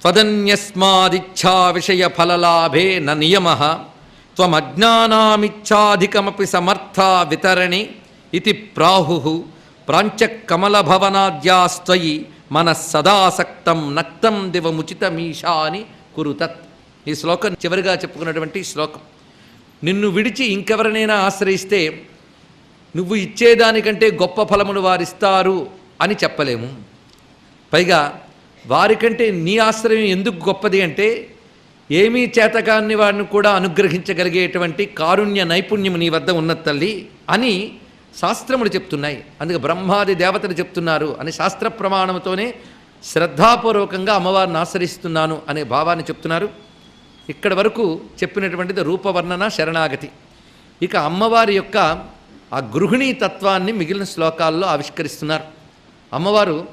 త్వదన్యస్మాదిచ్ఛా విషయ ఫలలాభే న నియమ. త్వమజ్ఞానామిచ్ఛాధికమపి సమర్థా వితరణి ఇది ప్రాహు. ప్రాంచకమలభవనాద్యాస్త్వయి మన సదాసక్తం నక్తం దివముచితమీశాని కురుతత్. ఈ శ్లోకం చివరిగా చెప్పుకున్నటువంటి శ్లోకం. నిన్ను విడిచి ఇంకెవరినైనా ఆశ్రయిస్తే నువ్వు ఇచ్చేదానికంటే గొప్ప ఫలమును వారిస్తారు అని చెప్పలేము. పైగా వారికంటే నీ ఆశ్రయం ఎందుకు గొప్పది అంటే ఏమీ చేతకాన్ని వాడిని కూడా అనుగ్రహించగలిగేటువంటి కారుణ్య నైపుణ్యం నీ వద్ద ఉన్న తల్లి అని శాస్త్రములు చెప్తున్నాయి. అందుకే బ్రహ్మాది దేవతలు చెప్తున్నారు అని శాస్త్ర ప్రమాణంతోనే శ్రద్ధాపూర్వకంగా అమ్మవారిని ఆశ్రయిస్తున్నాను అనే భావాన్ని చెప్తున్నారు. ఇక్కడ వరకు చెప్పినటువంటిది రూపవర్ణన శరణాగతి. ఇక అమ్మవారి యొక్క ఆ గృహిణీ తత్వాన్ని మిగిలిన శ్లోకాల్లో ఆవిష్కరిస్తున్నారు. అమ్మవారు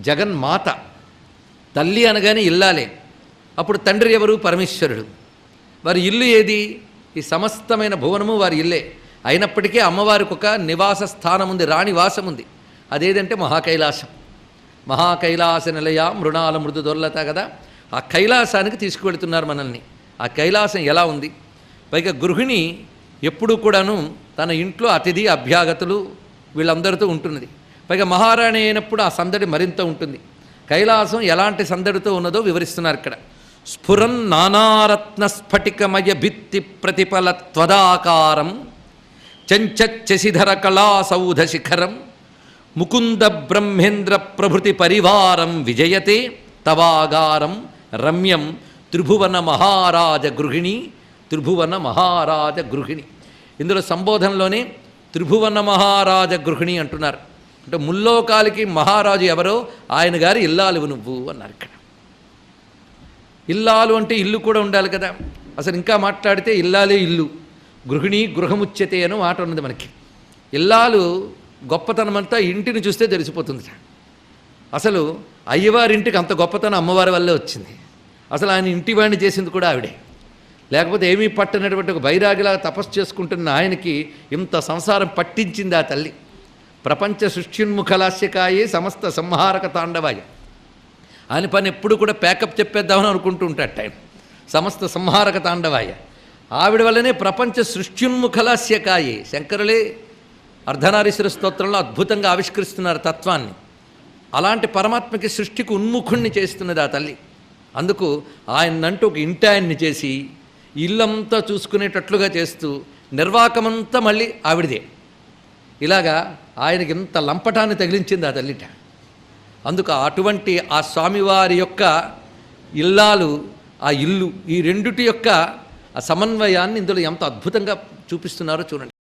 జగన్మాత. తల్లి అనగానే ఇల్లాలే. అప్పుడు తండ్రి ఎవరు? పరమేశ్వరుడు. వారి ఇల్లు ఏది? ఈ సమస్తమైన భువనము వారి ఇల్లే. అయినప్పటికీ అమ్మవారికి ఒక నివాస స్థానం ఉంది రాణి వాసం ఉంది అదేదంటే మహాకైలాసం. మహాకైలాస నిలయ మృణాల మృదు దొర్లత కదా? ఆ కైలాసానికి తీసుకువెళుతున్నారు మనల్ని. ఆ కైలాసం ఎలా ఉంది? పైగా గృహిణి ఎప్పుడూ కూడాను తన ఇంట్లో అతిథి అభ్యాగతులు వీళ్ళందరితో ఉంటున్నది. పైగా మహారాణి అయినప్పుడు ఆ సందడి మరింత ఉంటుంది. కైలాసం ఎలాంటి సందడితో ఉన్నదో వివరిస్తున్నారు ఇక్కడ. స్ఫురన్ నానారత్న స్ఫటికమయ భిత్తి ప్రతిఫల త్వదాకారం చంచశిధర కళాసౌధ శిఖరం ముకుంద బ్రహ్మేంద్ర ప్రభృతి పరివారం విజయతే తవాగారం రమ్యం త్రిభువన మహారాజ గృహిణి త్రిభువన మహారాజ గృహిణి. ఇందులో సంబోధనలోనే త్రిభువన మహారాజ గృహిణి అంటున్నారు. అంటే ముల్లోకాలకి మహారాజు ఎవరో ఆయన గారి ఇల్లాలు నువ్వు అన్నారు ఇక్కడ. ఇల్లాలు అంటే ఇల్లు కూడా ఉండాలి కదా. అసలు ఇంకా మాట్లాడితే ఇల్లాలే ఇల్లు. గృహిణి గృహముచ్యతే అని మాట ఉన్నది మనకి. ఇల్లాలు గొప్పతనం అంతా ఇంటిని చూస్తే తెలిసిపోతుంది. అసలు అయ్యవారింటికి అంత గొప్పతనం అమ్మవారి వల్లే వచ్చింది. అసలు ఆయన ఇంటి వాడిని చేసింది కూడా ఆవిడే. లేకపోతే ఏమీ పట్టనటువంటి ఒక బైరాగిలా తపస్సు చేసుకుంటున్న ఆయనకి ఇంత సంసారం పట్టించింది ఆ తల్లి. ప్రపంచ సృష్టిన్ముఖలాస్యకాయే సమస్త సంహారక తాండవాయ. ఆయన పని ఎప్పుడు కూడా ప్యాకప్ చెప్పేద్దామని అనుకుంటూ ఉంటాడు టైం. సమస్త సంహారక తాండవాయ. ఆవిడ వల్లనే ప్రపంచ సృష్టిన్ముఖలాస్యకాయే శంకరులే అర్ధనారీశ్వర స్తోత్రంలో అద్భుతంగా ఆవిష్కరిస్తున్నారు తత్వాన్ని. అలాంటి పరమాత్మకి సృష్టికి ఉన్ముఖుణ్ణి చేస్తున్నది ఆ తల్లి. అందుకు ఆయన్నంటూ ఒక ఇంటాయన్ని చేసి ఇల్లంతా చూసుకునేటట్లుగా చేస్తూ నిర్వాకమంతా మళ్ళీ ఆవిడదే. ఇలాగా ఆయనకి ఇంత లంపటాన్ని తగిలించింది ఆ తల్లిట. అందుకు అటువంటి ఆ స్వామివారి యొక్క ఇల్లాలు ఆ ఇల్లు ఈ రెండిటి యొక్క ఆ సమన్వయాన్ని ఇందులో ఎంత అద్భుతంగా చూపిస్తున్నారో చూడండి.